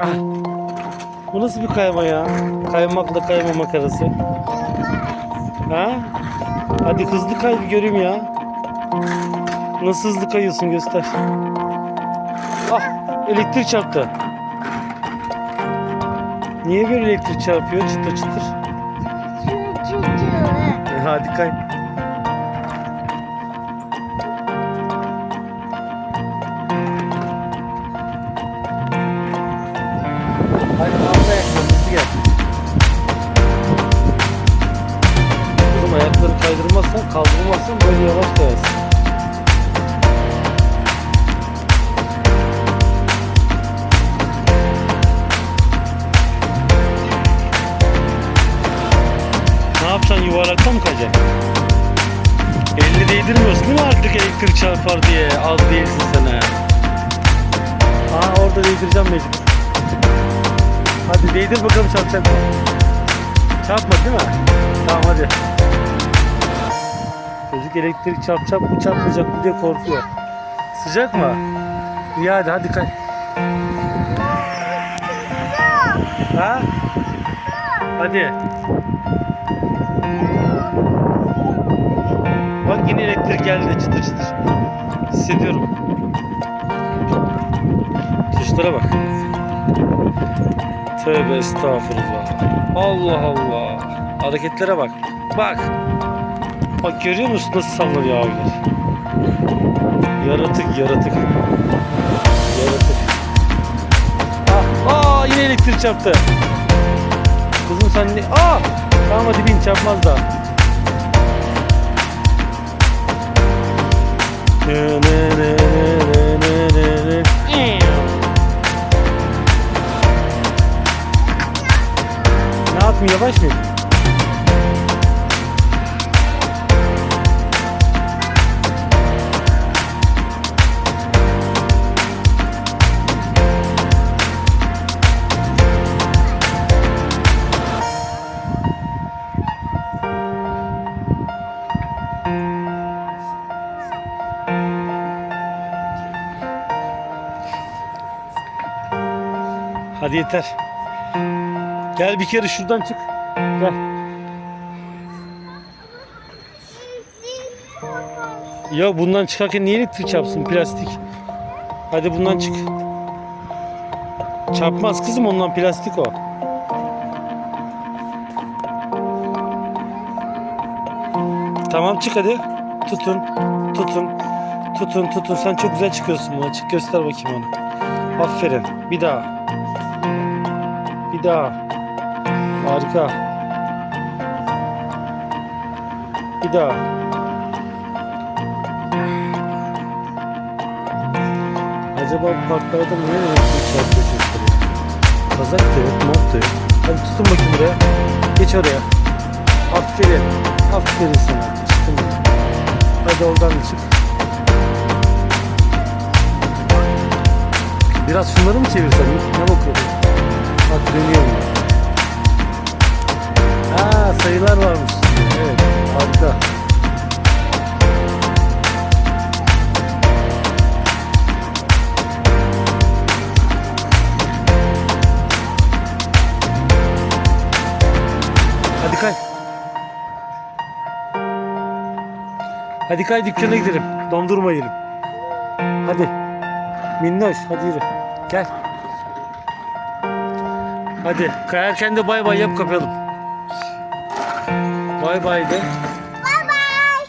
Ah. Bu nasıl bir kayma ya? Kaymakla kaymamak arası. Ha? Hadi hızlı kay bir göreyim ya. Nasıl hızlı kayıyorsun göster. Ah elektrik çarptı. Niye böyle elektrik çarpıyor çıtır çıtır? E, hadi kay. Kaydırmazsan, kaldırmazsan böyle yavaş kayarsın. Ne yapacaksın yuvarlakta mı kayacaksın? Elini değdirmiyorsun değil mi artık elektrik çarpar diye az değilsin sen ha. Aa orada değdireceğim mecbur. Hadi değdir bakalım çarpacak mı? Çarpma değil mi? Tamam hadi. Çocuk elektrik çarpacak mı çarpmayacak mı diye korkuyor. Sıcak mı? İyi hadi hadi kay. Ha? Hadi. Bak yine elektrik geldi çıtır çıtır. Hissediyorum. Tuşlara bak. Tövbe estağfurullah. Allah Allah. Hareketlere bak. Bak. Bak görüyor musun nasıl sallanıyor abiler? Yaratık yaratık. Yaratık. Ah, aa yine elektrik çarptı. Kızım sen ne? Aa! Tamam hadi bin çarpmaz ne. Ne yapayım yavaş mı? Hadi yeter. Gel bir kere şuradan çık. Gel. Ya bundan çıkarken niye elektrik çarpsın plastik? Hadi bundan çık. Çarpmaz kızım ondan plastik o. Tamam çık hadi. Tutun. Tutun. Tutun tutun. Sen çok güzel çıkıyorsun buna. Çık göster bakayım onu. Aferin. Bir daha. Bir daha. Harika. Bir daha. Acaba bu parklarda niye elektrik çarpıyor? Kazak da yok, mont da yok. Hadi tutun bakayım buraya. Geç oraya. Aferin. Aferin sana. Çıktın? Hadi oradan da çık. Biraz şunları mı çevirsen? Ne bakıyordun? Bak dönüyorum. Ha sayılar varmış. Evet harika. Hadi kay. Hadi kay dükkana gidelim. Dondurma yiyelim. Hadi. Minnoş hadi yürü. Gel. Hadi kayarken de bay bay yap kapayalım. Bay bay de.